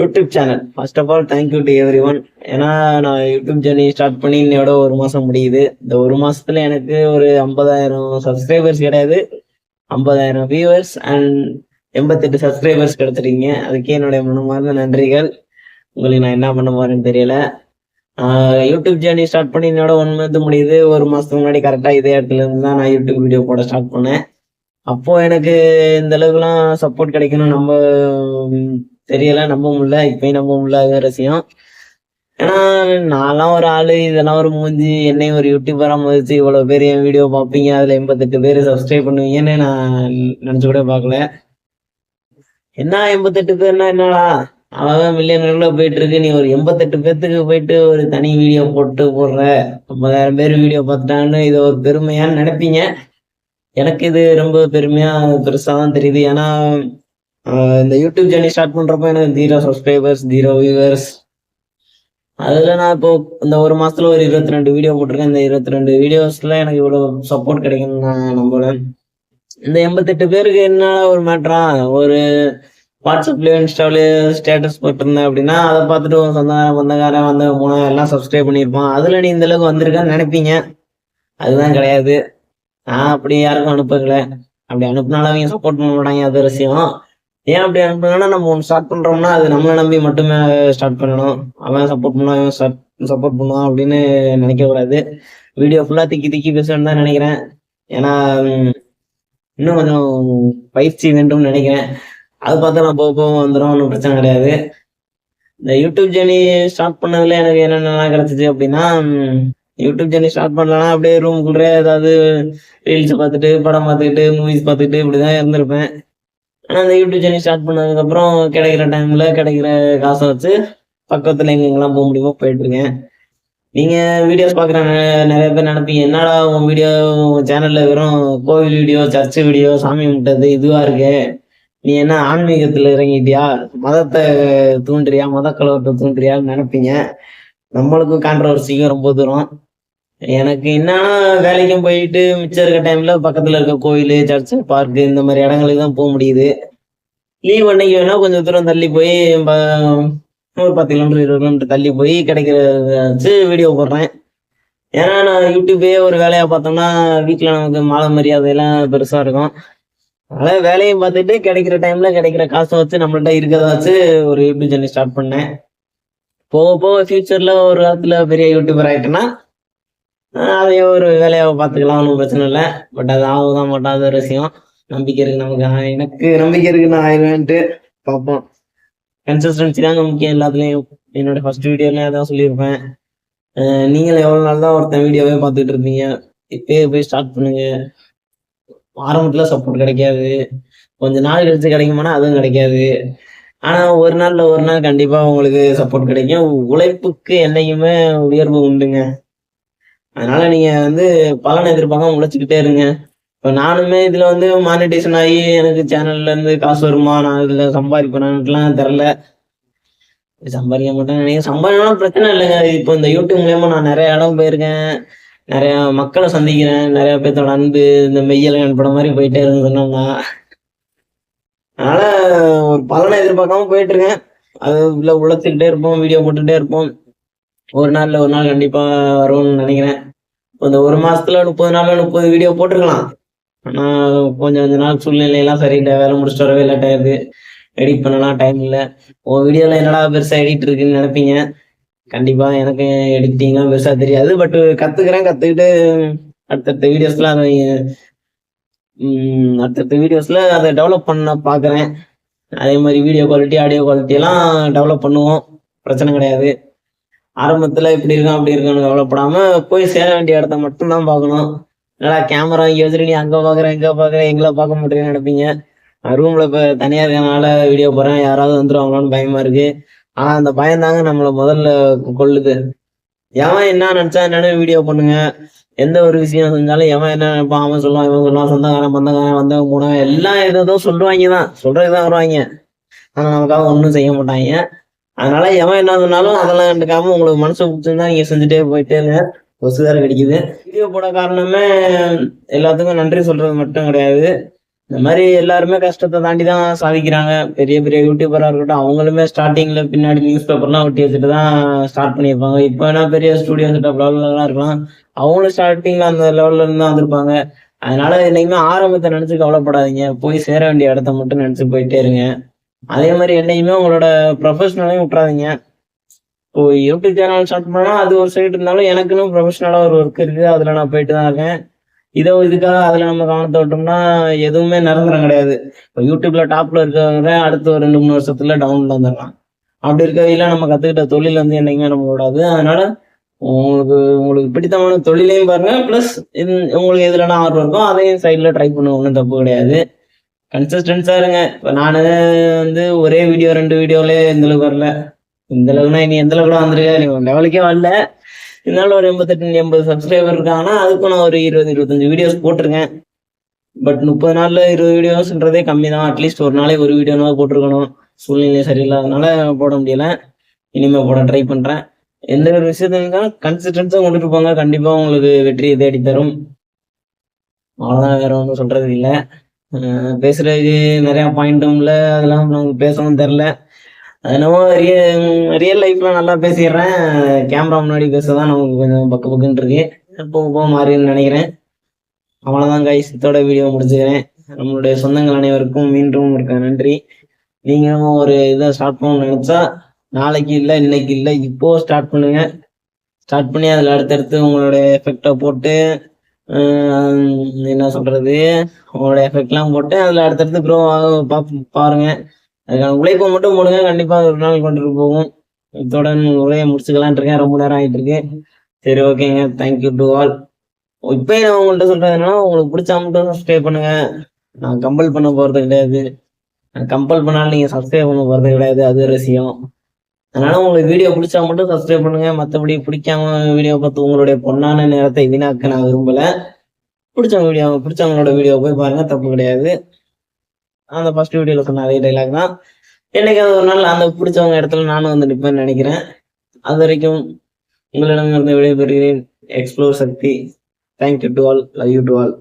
YouTube channel first of all thank you to every one நான் YouTube journey start பண்ணி இன்னையோட ஒரு மாதம் முடியுது. இந்த ஒரு மாசத்துல எனக்கு ஒரு ஐம்பதாயிரம் சப்ஸ்கிரைபர்ஸ் கிடையாது. ஐம்பதாயிரம் வியூவர்ஸ் அண்ட் எண்பத்தெட்டு சப்ஸ்கிரைபர்ஸ் கிடைச்சிருக்கீங்க. அதுக்கே என்னுடைய மனமார்ந்த நன்றிகள். உங்களுக்கு நான் என்ன பண்ண போறேன்னு தெரியல. யூடியூப் ஜேர்னி ஸ்டார்ட் பண்ணி என்னோட ஒன் மந்த் முடியுது. ஒரு மாசத்துக்கு முன்னாடி கரெக்டாக இதே இடத்துல இருந்து தான் நான் யூடியூப் வீடியோ போட ஸ்டார்ட் பண்ணேன். அப்போ எனக்கு இந்த அளவுக்குலாம் சப்போர்ட் கிடைக்கணும் நம்ம தெரியல நம்ப முடியல. இப்பயும் நம்ப முடியல ரசியம் ஏன்னா நான்லாம் ஒரு ஆளு இதெல்லாம் ஒரு மூஞ்சி என்னையும் ஒரு யூடியூபரா மதிச்சு இவ்வளவு பேர் என் வீடியோ பார்ப்பீங்க. அதுல எண்பத்தெட்டு பேர் சப்ஸ்கிரைப் பண்ணுவீங்கன்னு நான் நினைச்சு கூட பார்க்கல. என்ன எண்பத்தெட்டு பேர்னா என்னடா? அவன் மில்லியன் கணக்கில் போயிட்டு இருக்கு நீ ஒரு எண்பத்தெட்டு பேர்த்துக்கு போயிட்டு ஒரு தனி வீடியோ போட்டு போடுற. ஐம்பதாயிரம் பேர் வீடியோ பார்த்துட்டான்னு இதை ஒரு பெருமையான்னு நினைப்பீங்க. எனக்கு இது ரொம்ப பெருமையா பெருசா தான் தெரியுது. ஏன்னா இந்த யூடியூப் ஜேர்னி ஸ்டார்ட் பண்ணுறப்போ எனக்கு ஜீரோ சப்ஸ்கிரைபர்ஸ் ஜீரோ வியூவர்ஸ் அதுல நான் இப்போ இந்த ஒரு மாசத்துல ஒரு இருபத்தி ரெண்டு வீடியோ போட்டிருக்கேன். இந்த இருபத்தி ரெண்டு வீடியோஸ்ல எனக்கு இவ்வளவு சப்போர்ட் கிடைக்கும்னு நான் நம்புறேன். இந்த எண்பத்தெட்டு பேருக்கு என்ன ஒரு மேட்ரா ஒரு வாட்ஸ்அப்லயோ இன்ஸ்டாவிலயோ ஸ்டேட்டஸ் போட்டிருந்தேன் அப்படின்னா அதை பார்த்துட்டு சொந்தக்காரன் சொந்தக்காரன் வந்து மூணு எல்லாம் சப்ஸ்கிரைப் பண்ணியிருப்பான். அதுல நீ இந்த அளவுக்கு வந்திருக்கான்னு நினைப்பீங்க. அதுதான் கிடையாது. நான் அப்படி யாருக்கும் அனுப்பல அப்படி அனுப்புனாலும் அவங்க சப்போர்ட் பண்ண மாட்டாங்க அது விஷயம். ஏன் அப்படி அனுப்புனா நம்ம ஒன்று ஸ்டார்ட் பண்றோம்னா அது நம்மளை நம்பி மட்டுமே ஸ்டார்ட் பண்ணணும். அவன் சப்போர்ட் பண்ணுவான் அவன் சப்போர்ட் பண்ணுவான் அப்படின்னு நினைக்க கூடாது. வீடியோ ஃபுல்லா திக்கி திக்கி பேசணும்னு தான் நினைக்கிறேன். ஏன்னா இன்னும் கொஞ்சம் பயிற்சி வேண்டும்னு நினைக்கிறேன். அது பார்த்தா நான் போக போக வந்துடும் ஒன்றும் பிரச்சனை கிடையாது. இந்த யூடியூப் ஜேர்னி ஸ்டார்ட் பண்ணதுல எனக்கு என்னென்னலாம் கிடைச்சிச்சு அப்படின்னா யூடியூப் சேனல் ஸ்டார்ட் பண்ணலாம் அப்படியே ரூமுக்குள்ளே ஏதாவது ரீல்ஸ் பார்த்துட்டு படம் பார்த்துக்கிட்டு மூவிஸ் பார்த்துக்கிட்டு இப்படிதான் இருந்திருப்பேன். ஆனால் அந்த யூடியூப் சேனல் ஸ்டார்ட் பண்ணதுக்கப்புறம் கிடைக்கிற டைம்ல கிடைக்கிற காசை வச்சு பக்கத்துல எங்கெங்கெல்லாம் போக முடியுமோ போயிட்டு இருக்கேன். நீங்க வீடியோஸ் பார்க்குற நிறைய பேர் நினைப்பீங்க என்னடா உன் வீடியோ உன் சேனல்ல வெறும் கோவில் வீடியோ சர்ச்சு வீடியோ சாமி கும்பிட்டது இதுவா இருக்கு. நீ என்ன ஆன்மீகத்துல இறங்கிட்டியா? மதத்தை தூண்டுறியா? மத கலவரத்தை தூண்டுறியான்னு நினைப்பீங்க. நம்மளுக்கும் கான்ட்ரவர்சிக்கும் ரொம்ப தூரம். எனக்கு என்னன்னா வேலைக்கும் போயிட்டு மிச்சம் இருக்க டைம்ல பக்கத்துல இருக்க கோயில் சர்ச்சு பார்க்கு இந்த மாதிரி இடங்களுக்கு தான் போக முடியுது. லீவ் அன்னைக்கு வேணா கொஞ்சம் தூரம் தள்ளி போய் ப- ஒரு பத்து கிலோமீட்டர் இருபது கிலோமீட்டர் தள்ளி போய் கிடைக்கிறத வச்சு வீடியோ போடுறேன். ஏன்னா நான் யூடியூபே ஒரு வேலையா பார்த்தோம்னா வீட்டில் நமக்கு மாலை மரியாதை எல்லாம் பெருசா இருக்கும். அதனால வேலையும் பார்த்துட்டு கிடைக்கிற டைம்ல கிடைக்கிற காசை வச்சு நம்மள்ட்ட இருக்கிறத வச்சு ஒரு யூடியூப் சேனல் ஸ்டார்ட் பண்ணேன். போக போக ஃபியூச்சர்ல ஒரு காலத்துல பெரிய யூடியூபர் ஆயிட்டேன்னா ஆஹ் அதையே ஒரு வேலையாக பார்த்துக்கலாம் ஒன்றும் பிரச்சனை இல்லை. பட் அது ஆகுதான் மாட்டாத ஒரு விஷயம். நம்பிக்கை இருக்கு நமக்கு. எனக்கு நம்பிக்கை இருக்கு நான் ஆயிடுவேன்ட்டு பார்ப்போம். கன்சிஸ்டன்சி தாங்க முக்கியம் எல்லாத்துலேயும். என்னோட ஃபர்ஸ்ட் வீடியோல அதான் சொல்லியிருப்பேன். நீங்களும் எவ்வளோ நாள் தான் ஒருத்தன் வீடியோவே பார்த்துட்டு இருப்பீங்க? இப்பயே போய் ஸ்டார்ட் பண்ணுங்க. ஆரம்பத்தில் சப்போர்ட் கிடைக்காது. கொஞ்ச நாள் கழிச்சு கிடைக்குமானா அதுவும் கிடைக்காது. ஆனால் ஒரு நாளில் ஒரு நாள் கண்டிப்பாக உங்களுக்கு சப்போர்ட் கிடைக்கும். உழைப்புக்கு என்னைக்குமே உயர்வு உண்டுங்க. அதனால நீங்க வந்து பலன் எதிர்பார்க்காம உழைச்சிக்கிட்டே இருங்க. இப்போ நானுமே இதுல வந்து மானிட்டேஷன் ஆகி எனக்கு சேனல்ல இருந்து காசு வருமா? நான் இதுல சம்பாதிப்பேனான்ட்டுலாம் தெரில சம்பாதிக்க மாட்டேன் நீங்க சம்பாதிக்கணும் பிரச்சனை இல்லைங்க. இப்போ இந்த யூடியூப் மூலயமா நான் நிறைய இடம் போயிருக்கேன். நிறைய மக்களை சந்திக்கிறேன். நிறைய பேர்த்தோட அன்பு இந்த மெய்யல் படம் மாதிரி போயிட்டே இருந்து சொன்னோம்னா அதனால ஒரு பலனை எதிர்பார்க்காம போயிட்டு இருக்கேன். அது உள்ள உழைச்சிக்கிட்டே இருப்போம் வீடியோ போட்டுட்டே இருப்போம். ஒரு நாள்ல ஒரு நாள் கண்டிப்பா வரும்னு நினைக்கிறேன். இப்போ இந்த ஒரு மாசத்துல முப்பது நாள்ல முப்பது வீடியோ போட்டிருக்கலாம். ஆனா கொஞ்சம் கொஞ்ச நாள் சூழ்நிலை எல்லாம் சரியில்லை. வேலை முடிச்சுட்டு வரவே லேட் ஆயிருது எடிட் பண்ணலாம் டைம் இல்லை. உன் வீடியோல என்னடா பெருசா எடிட் இருக்குன்னு நினைப்பீங்க? கண்டிப்பா எனக்கு எடிட்டிங்லாம் பெருசா தெரியாது. பட் கத்துக்கிறேன் கத்துக்கிட்டு அடுத்தடுத்த வீடியோஸ்ல அதை உம், அடுத்தடுத்த வீடியோஸ்ல அதை டெவலப் பண்ண பாக்குறேன். அதே மாதிரி வீடியோ குவாலிட்டி ஆடியோ குவாலிட்டி எல்லாம் டெவலப் பண்ணுவோம். பிரச்சனை கிடையாது. ஆரம்பத்துல இப்படி இருக்கும் அப்படி இருக்கும்னு கவலைப்படாம போய் சேர வேண்டிய இடத்த மட்டும் தான் பார்க்கணும். என்னடா கேமரா இங்க வச்சுட்டு நீ அங்க பாக்குற எங்க பாக்குற எங்களை பார்க்க மாட்டேன்னு நினைப்பீங்க. ரூம்ல இப்ப தனியா இருக்கனால வீடியோ போறேன் யாராவது வந்துருவாங்களோன்னு பயமா இருக்கு. ஆனா அந்த பயம் தாங்க நம்மள முதல்ல கொள்ளுது. எவன் என்ன நினைச்சா என்னன்னு வீடியோ பண்ணுங்க. எந்த ஒரு விஷயம் செஞ்சாலும் எவன் என்ன நினைப்பான் அவன் சொல்லுவான் இவன் சொல்லுவான் சொந்தக்காரன் பந்தக்காரன் வந்தவங்க போனவன் எல்லாம் எதுவும் சொல்லுவாங்க தான் சொல்றதுதான் வருவாங்க. ஆனா நமக்காக ஒன்றும் செய்ய மாட்டாங்க. அதனால எவன் என்ன சொன்னாலும் அதெல்லாம் கண்டுக்காம உங்களுக்கு மனசு பிடிச்சிருந்தா நீங்க செஞ்சுட்டே போயிட்டே இருங்க. கொசு வேற கிடைக்குது. வீடியோ போட காரணமே எல்லாத்துக்கும் நன்றி சொல்றது மட்டும் கிடையாது. இந்த மாதிரி எல்லாருமே கஷ்டத்தை தாண்டி தான் சாதிக்கிறாங்க. பெரிய பெரிய யூடியூபரா இருக்கட்டும் அவங்களுமே ஸ்டார்டிங்ல பின்னாடி நியூஸ் பேப்பர்லாம் ஒட்டி வச்சுட்டு தான் ஸ்டார்ட் பண்ணியிருப்பாங்க. இப்போ என்ன பெரிய ஸ்டூடியோ செட்டப் லெவல்லாம் இருக்கலாம். அவங்களும் ஸ்டார்டிங்ல அந்த லெவல்ல இருந்து தான் வந்திருப்பாங்க. அதனால என்னைக்குமே ஆரம்பத்தை நினைச்சு கவலைப்படாதீங்க. போய் சேர வேண்டிய இடத்த மட்டும் நினைச்சு போயிட்டே இருங்க. அதே மாதிரி என்னைக்குமே உங்களோட ப்ரொஃபஷனலையும் விட்டுறாதீங்க. இப்போ யூடியூப் சேனல் ஸ்டார்ட் பண்ணா அது ஒரு சைடு இருந்தாலும் எனக்குன்னு ப்ரொஃபஷனலாக ஒரு ஒர்க் இருக்குது. அதில் நான் போயிட்டு தான் இருக்கேன். இதோ இதுக்காக அதில் நம்ம கவனத்தை விட்டோம்னா எதுவுமே நிரந்தரம் கிடையாது. இப்போ யூடியூப்ல டாப்ல இருக்கிறவங்க அடுத்த ஒரு ரெண்டு மூணு வருஷத்துல டவுன்ல வந்துடலாம். அப்படி இருக்கையில நம்ம கத்துக்கிட்ட தொழில் வந்து என்னைக்குமே நம்ம விடாது. அதனால உங்களுக்கு உங்களுக்கு பிடித்தமான தொழிலையும் பாருங்க. ப்ளஸ் உங்களுக்கு எதுலனா ஆர்வம் இருக்கோ அதையும் சைட்ல ட்ரை பண்ண ஒன்றும் தப்பு கிடையாது. கன்சிஸ்டன்ஸா இருங்க. இப்போ நான் வந்து ஒரே வீடியோ ரெண்டு வீடியோவிலே இந்த அளவுக்கு வரல. இந்த அளவுக்குனா இனி எந்த அளவுக்கு வந்திருக்க? நீ லெவலுக்கே வரல. இருந்தாலும் ஒரு எண்பத்தெட்டு எண்பது சப்ஸ்கிரைபர் இருக்காங்கன்னா அதுக்கும் நான் ஒரு இருபது இருபத்தஞ்சு வீடியோஸ் போட்டிருக்கேன். பட் முப்பது நாள்ல இருபது வீடியோஸ்ன்றதே கம்மி தான் அட்லீஸ்ட் ஒரு நாளைக்கு ஒரு வீடியோனாவது போட்டிருக்கணும். சூழ்நிலை சரியில்லாதனால போட முடியல. இனிமேல் போட ட்ரை பண்றேன். எந்த ஒரு விஷயத்தையும் கன்சிஸ்டன்ஸா கொண்டுட்டு போங்க. கண்டிப்பா உங்களுக்கு வெற்றியை தேடி தரும். அவ்வளவுதான் வேற ஒன்றும் சொல்றது இல்லை பேசுறதுக்கு நிறையா பாயிண்ட்டும் இல்ல அதெல்லாம் நமக்கு பேசவும் தெரில என்னமோ ரியல் லைஃப்ல நல்லா பேசிடுறேன். கேமரா முன்னாடி பேசதான் நமக்கு கொஞ்சம் பக்கு பக்குன்னு இருக்கு. போக போக மாறின்னு நினைக்கிறேன். அவ்வளோதான் கைஸ் இதோட வீடியோ முடிச்சுக்கிறேன். நம்மளுடைய சொந்தங்கள் அனைவருக்கும் மீண்டும் இருக்க நன்றி. நீங்களும் ஒரு இதை ஸ்டார்ட் பண்ணணும்னு நினச்சா நாளைக்கு இல்லை இன்னைக்கு இல்லை இப்போ ஸ்டார்ட் பண்ணுங்க. ஸ்டார்ட் பண்ணி அதில் அடுத்தடுத்து உங்களுடைய எஃபெக்டை போட்டு என்ன சொல்றது? உங்களோட எஃபெக்ட்லாம் போட்டு அதில் அடுத்தடுத்து க்ரோ பாருங்க. அதுக்கான உழைப்பை மட்டும் போடுங்க. கண்டிப்பா ஒரு நாள் கொண்டுட்டு போகும். இதோட உரையை முடிச்சுக்கலான் இருக்கேன். ரொம்ப நேரம் ஆயிட்டு இருக்கு. சரி ஓகேங்க. தேங்க்யூ டு ஆல் இப்போ நான் உங்கள்கிட்ட சொல்றது என்னன்னா உங்களுக்கு பிடிச்சா மட்டும் சப்ஸ்கிரைப் பண்ணுங்க. நான் கம்பல் பண்ண போறது கிடையாது. நான் கம்பல் பண்ணாலும் நீங்க சப்ஸ்கிரைப் பண்ண போறது கிடையாது. அது ரசியம் அதனால உங்களுக்கு வீடியோ பிடிச்சா மட்டும் சப்ஸ்கிரைப் பண்ணுங்க. மற்றபடி பிடிக்காம வீடியோ பார்த்து உங்களுடைய பொண்ணான நேரத்தை வீணாக்க நான் விரும்பல. பிடிச்சவங்க வீடியோ பிடிச்சவங்களோட வீடியோ போய் பாருங்க. தப்பு கிடையாது. அந்த ஃபர்ஸ்ட் வீடியோல சொன்ன அதே டைலாக் தான். என்னைக்காவது ஒரு நாள் அந்த பிடிச்சவங்க இடத்துல நானும் வந்து நிற்பேன்னு நினைக்கிறேன். அது வரைக்கும் உங்களிடமிருந்து விடைபெறுகிறேன். Explore Shakti thank you to all love you to all